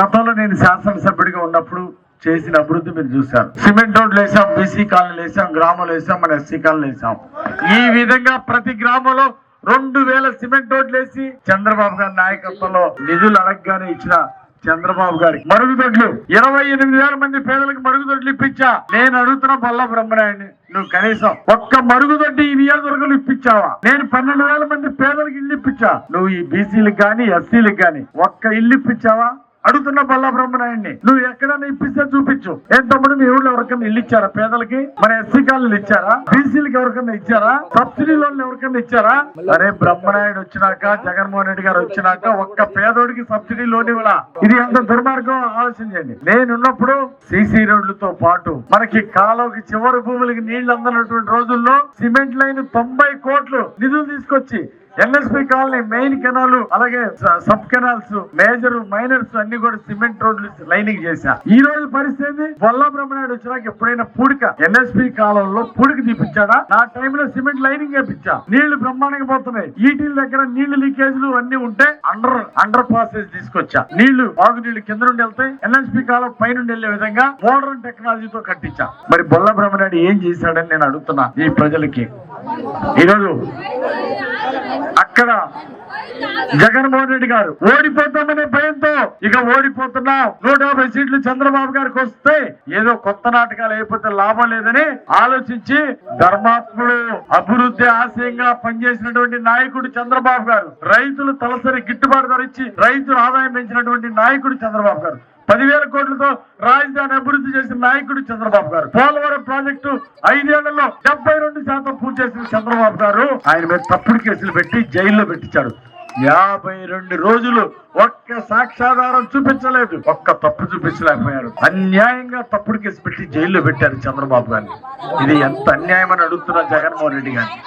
గతంలో నేను శాసనసభ్యుడిగా ఉన్నప్పుడు చేసిన అభివృద్ధి మీరు చూశారు. సిమెంట్ రోడ్లు వేసాం బీసీ కాలనీలు వేసాం గ్రామాలు వేసాం మన ఎస్సీ కాలనీలు వేసాం ఈ విధంగా ప్రతి గ్రామంలో రెండు వేల సిమెంట్ రోడ్లు వేసి చంద్రబాబు గారి నాయకత్వంలో నిధులు అడగగానే ఇచ్చిన చంద్రబాబు గారి మరుగుదొడ్లు. ఇరవై ఎనిమిది వేల మంది పేదలకు మరుగుదొడ్లు ఇప్పించా. నేను అడుగుతున్న బొల్ల బ్రహ్మనాయుడిని నువ్వు కనీసం ఒక్క మరుగుదొడ్డి ఈ నియోజకవర్గంలో ఇప్పించావా? నేను పన్నెండు వేల మంది పేదలకు ఇల్లు ఇప్పించా. నువ్వు ఈ బీసీలకు కానీ ఎస్సీలకు కానీ ఒక్క ఇల్లు ఇప్పించావా? అడుగుతున్న బల్లా బ్రహ్మనాయుడిని నువ్వు ఎక్కడైనా ఇప్పిస్తే చూపించు? ఏం తమ్ముడు మీ ఊళ్ళో ఎవరికైనా ఇల్లు ఇచ్చారా పేదలకి? మన ఎస్సీ కాళ్ళు ఇచ్చారా? బీసీలకు ఎవరికైనా ఇచ్చారా? సబ్సిడీ లోన్లు ఎవరికైనా ఇచ్చారా? అరే బ్రహ్మనాయుడు వచ్చినాక జగన్మోహన్ రెడ్డి గారు వచ్చినాక ఒక్క పేదోడికి సబ్సిడీ లోన్ ఇవ్వడా ఇది ఎంత దుర్మార్గం? ఆలోచించండి నేనున్నప్పుడు సీసీ రోడ్లతో పాటు మనకి కాలువకి చివరి భూములకి నీళ్ళు అందనటువంటి రోజుల్లో సిమెంట్ లైన్ తొంభై కోట్లు నిధులు తీసుకొచ్చి ఎన్ఎస్పి కాలనీ మెయిన్ కెనాల్ అలాగే సబ్ కెనాల్స్ మేజర్ మైనర్స్ అన్ని కూడా సిమెంట్ రోడ్లు లైనింగ్ చేశా. ఈ రోజు పరిస్థితి ఏంది? బొల్ల బ్రహ్మనాయుడు వచ్చినాక ఎప్పుడైనా పూడిక ఎన్ఎస్పి కాలంలో పూడిక తీపిచ్చాడా? నా టైంలో సిమెంట్ లైనింగ్ వేపించా నీళ్ళు బ్రహ్మాండంగా పోతున్నాయి. ఈటీల దగ్గర నీళ్ళు లీకేజ్లు అన్ని ఉంటే అండర్ అండర్ పాసేజ్ తీసుకొచ్చా. నీళ్ళు బాగు నీళ్ళు కింద నుండి వెళ్తాయి. ఎన్ఎస్పి కాలం పైనుండి వెళ్ళే విధంగా మోడర్న్ టెక్నాలజీతో కట్టించా. మరి బొల్ల బ్రహ్మనాయుడు ఏం చేశాడని నేను అడుగుతున్నా ఈ ప్రజలకి. ఈరోజు అక్కడ జగన్మోహన్ రెడ్డి గారు ఓడిపోతామనే భయంతో ఇక ఓడిపోతున్నా. నూట యాభై సీట్లు చంద్రబాబు గారికి వస్తే ఏదో కొత్త నాటకాలు అయిపోతే లాభం లేదని ఆలోచించి ధర్మాత్ముడు అభివృద్ధి ఆశయంగా పనిచేసినటువంటి నాయకుడు చంద్రబాబు గారు రైతులు తలసరి గిట్టుబాటు ధర ఇచ్చి రైతుల ఆదాయం పెంచినటువంటి నాయకుడు చంద్రబాబు గారు. పదివేల కోట్లతో రాజధాని అభివృద్ధి చేసిన నాయకుడు చంద్రబాబు గారు. పోలవరం ప్రాజెక్టు ఐదేళ్ళలో డెబ్బై రెండు శాతం పూర్తి చేసిన చంద్రబాబు గారు ఆయన మీద తప్పుడు కేసులు పెట్టి జైల్లో పెట్టించాడు. యాభై రెండు రోజులు ఒక్క సాక్ష్యాధారం చూపించలేదు. ఒక్క తప్పు చూపించలేకపోయాడు అన్యాయంగా తప్పుడు కేసు పెట్టి జైల్లో పెట్టారు చంద్రబాబు గారిని. ఇది ఎంత అన్యాయం అని అడుగుతున్నా జగన్మోహన్ రెడ్డి గారిని.